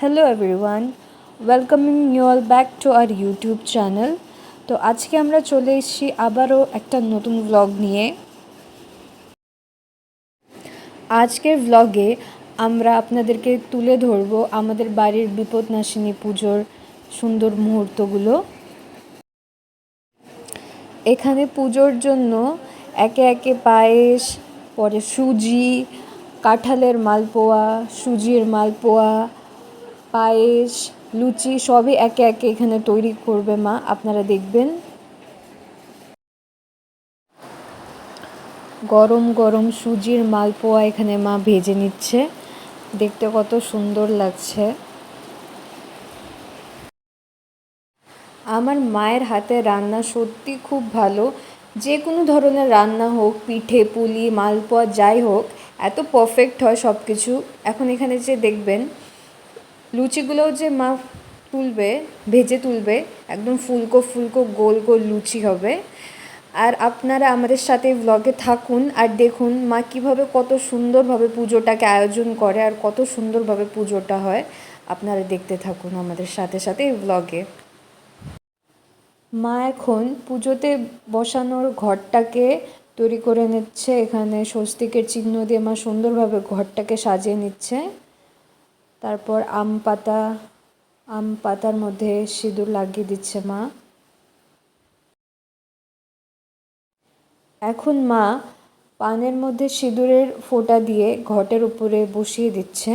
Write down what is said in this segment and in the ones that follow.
Hello everyone welcoming you all back to our YouTube channel তো আজকে আমরা চলে এসেছি আবারও একটা নতুন ব্লগ নিয়ে। আজকের ব্লগে আমরা আপনাদেরকে তুলে ধরবো আমাদের বাড়ির বিপদনাশিনী পুজোর সুন্দর মুহূর্তগুলো। এখানে পুজোর জন্য একে একে পায়েস, পরে সুজি, কাঁঠালের মালপোয়া, সুজির মালপোয়া পায়েস, লুচি সবই একে একে এখানে তৈরি করবে মা। আপনারা দেখবেন। গরম গরম সুজির মালপোয়া এখানে মা ভেজে নিচ্ছে। দেখতে কত সুন্দর লাগছে। আমার মায়ের হাতে রান্না সত্যি খুব ভালো। যে কোনো ধরনের রান্না হোক, পিঠে, পুলি, মালপোয়া, যাই হোক, এত পারফেক্ট হয় সব কিছু এখন এখানে যে দেখবেন লুচিগুলোও যে মা তুলবে, ভেজে তুলবে, একদম ফুলকো ফুলকো গোল গোল লুচি হবে। আর আপনারা আমাদের সাথে ব্লগে থাকুন আর দেখুন মা কীভাবে কত সুন্দরভাবে পুজোটাকে আয়োজন করে আর কত সুন্দরভাবে পুজোটা হয়। আপনারা দেখতে থাকুন আমাদের সাথে সাথে এই ব্লগে মা এখন পুজোতে বসানোর ঘরটাকে তৈরি করে নিচ্ছে। এখানে স্বস্তিকের চিহ্ন দিয়ে মা সুন্দরভাবে ঘরটাকে সাজিয়ে নিচ্ছে। তারপর আম পাতা, আম পাতার মধ্যে সিঁদুর লাগিয়ে দিচ্ছে মা। এখন মা পানের মধ্যে সিঁদুরের ফোঁটা দিয়ে ঘটের উপরে বসিয়ে দিচ্ছে।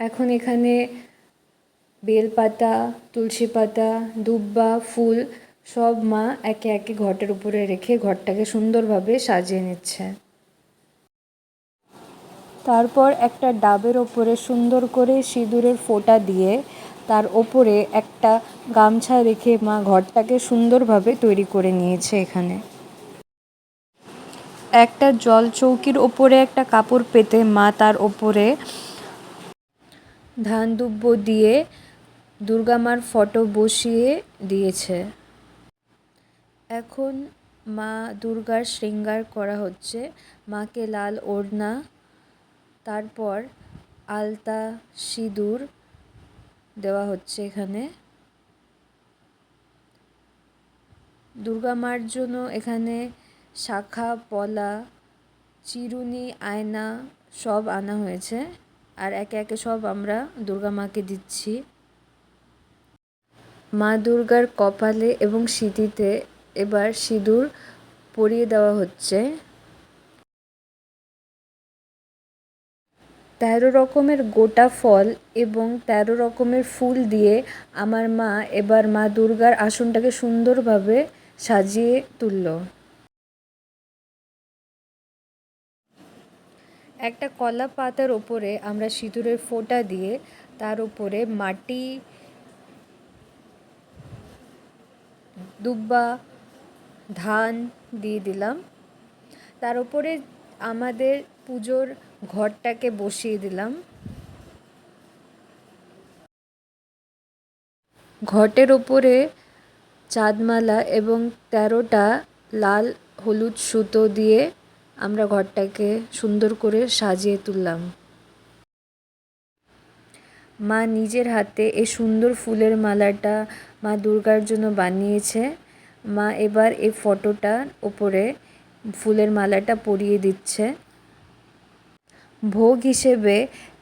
এখন এখানে বেলপাতা তুলসী পাতা, দুব্বা, ফুল সব মা একে একে ঘটের উপরে রেখে ঘরটাকে সুন্দরভাবে সাজিয়ে নিচ্ছে। তারপর একটা ডাবের ওপরে সুন্দর করে সিঁদুরের ফোঁটা দিয়ে তার ওপরে একটা গামছা রেখে মা ঘরটাকে সুন্দরভাবে তৈরি করে নিয়েছে এখানে। একটা জল চৌকির ওপরে একটা কাপড় পেতে মা তার ওপরে ধান দুব্ব দিয়ে দুর্গা মার ফটো বসিয়ে দিয়েছে। এখন মা দুর্গার শৃঙ্গার করা হচ্ছে। মাকে লাল ওড়না তারপর আলতা সিঁদুর দেওয়া হচ্ছে এখানে। দুর্গা মার জন্য এখানে শাখা, পলা, চিরুনি, আয়না সব আনা হয়েছে আর একে একে সব আমরা দুর্গা মাকে দিচ্ছি। মা দুর্গার কপালে এবং সিঁথিতে এবার সিঁদুর পরিয়ে দেওয়া হচ্ছে। তেরো রকমের গোটা ফল এবং তেরো রকমের ফুল দিয়ে আমার মা এবার মা দুর্গার আসনটাকে সুন্দরভাবে সাজিয়ে তুলল। একটা কলা পাতার ওপরে আমরা সিঁদুরের ফোঁটা দিয়ে তার উপরে মাটি, দুব্বা, ধান দিয়ে দিলাম। তার উপরে আমাদের পুজোর ঘরটাকে বসিয়ে দিলাম। ঘটের ওপরে চাঁদমালা এবং তেরোটা লাল হলুদ সুতো দিয়ে আমরা ঘরটাকে সুন্দর করে সাজিয়ে তুললাম। মা নিজের হাতে এই সুন্দর ফুলের মালাটা মা দুর্গার জন্য বানিয়েছে। মা এবার এই ফটোটার ওপরে ফুলের মালাটা পরিয়ে দিচ্ছে। ভোগ হিসেবে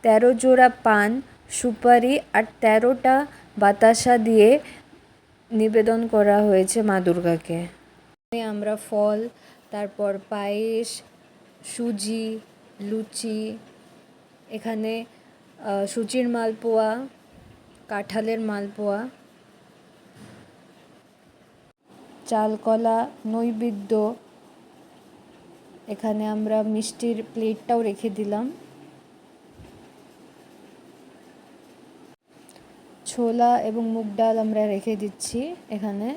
তেরো জোড়া পান, সুপারি আর তেরোটা বাতাসা দিয়ে নিবেদন করা হয়েছে মা দুর্গাকে। আমরা ফল, তারপর পায়েস, সুজি, লুচি, এখানে সুজির মালপোয়া, কাঁঠালের মালপোয়া, চালকলা, নৈবেদ্য এখানে আমরা মিষ্টির প্লেটটাও রেখে দিলাম। ছোলা এবং মুগ ডাল আমরা রেখে দিচ্ছি এখানে।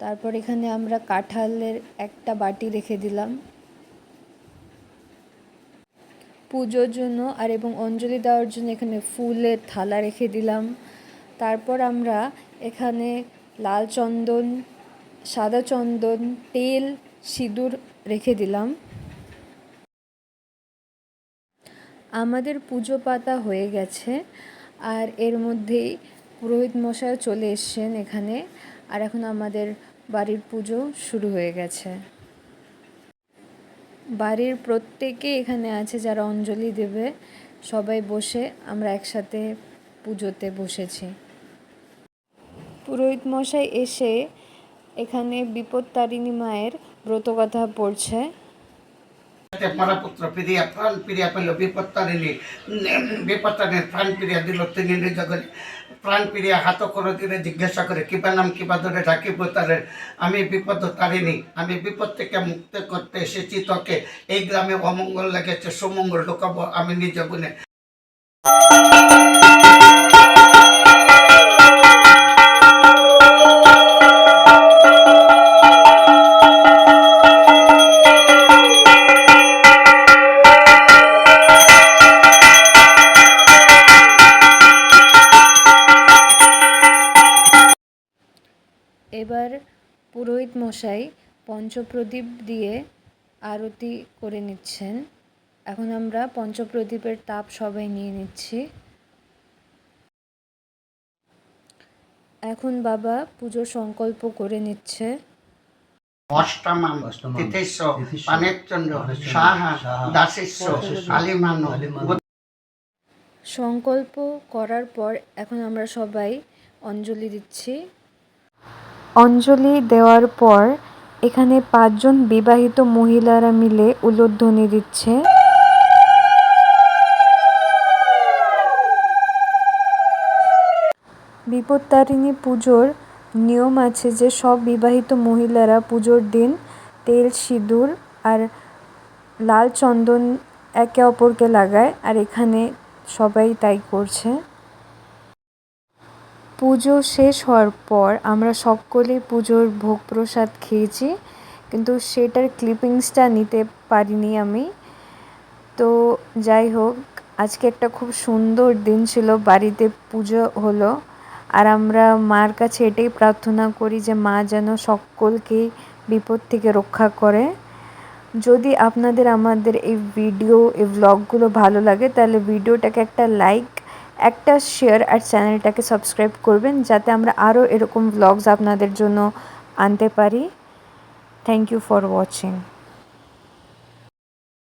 তারপর এখানে আমরা কাঁঠালের একটা বাটি রেখে দিলাম। পুজোর জন্য আর এবং অঞ্জলি দেওয়ার জন্য এখানে ফুলের থালা রেখে দিলাম। তারপর আমরা এখানে লাল চন্দন সাদা চন্দন তেল, সিঁদুর রেখে দিলাম। আমাদের পুজো পাতা হয়ে গেছে, আর এর মধ্যেই পুরোহিত মশাইও চলে এসছেন এখানে, আর এখন আমাদের বাড়ির পুজো শুরু হয়ে গেছে। বাড়ির প্রত্যেকে এখানে আছে যারা অঞ্জলি দেবে, সবাই বসে আমরা একসাথে পুজোতে বসেছি। পুরোহিত মশাই এসে এখানে বিপত্তারিণী মায়ের ব্রতকথা পড়ছে। পরপুত্র প্রিয়া প্রাণ প্রিয়া পেল বিপত্তারিণী বিপত্তারিণীর প্রাণ প্রিয়া দিল তিনি নিজ প্রাণ প্রিয়া হাত করে দিলে জিজ্ঞাসা করে কিবা নাম কিবা ধরে ডাকিব তারে আমি বিপদ তারিণী আমি বিপদ থেকে মুক্ত করতে এসেছি তোকে। এই গ্রামে অমঙ্গল লেগেছে, সুমঙ্গল ঢুকাবো আমি নিজ গুণে। এবার পুরোহিত মশাই পঞ্চপ্রদীপ দিয়ে আরতি করে নিচ্ছেন। এখন আমরা পঞ্চপ্রদীপের তাপ সবাই নিয়ে নিচ্ছি। এখন বাবা পুজোর সংকল্প করে নিচ্ছে। অষ্টমাম সাহা আলিমান সংকল্প করার পর এখন আমরা সবাই অঞ্জলি দিচ্ছি। অঞ্জলি দেওয়ার পর এখানে পাঁচজন বিবাহিত মহিলারা মিলে উলুধ্বনি দিচ্ছে। বিপত্তারিণী পুজোর নিয়ম আছে যে সব বিবাহিত মহিলারা পুজোর দিন তেল, সিঁদুর আর লাল চন্দন একে অপরকে লাগায় আর এখানে সবাই তাই করছে। পুজো শেষ হওয়ার পর আমরা সকলেই পুজোর ভোগ প্রসাদ খেয়েছি, কিন্তু সেটার ক্লিপিংসটা নিতে পারিনি আমি। তো যাই হোক, আজকে একটা খুব সুন্দর দিন ছিল, বাড়িতে পুজো হলো। আর আমরা মার কাছে এটাই প্রার্থনা করি যে মা যেন সকলকেই বিপদ থেকে রক্ষা করে। যদি আপনাদের আমাদের এই ভিডিও এই ভ্লগগুলো ভালো লাগে, তাহলে ভিডিওটাকে একটা লাইক একটা শেয়ার আর চ্যানেলটাকে সাবস্ক্রাইব করবেন, যাতে আমরা আরও এরকম ব্লগস আপনাদের জন্য আনতে পারি। Thank you for watching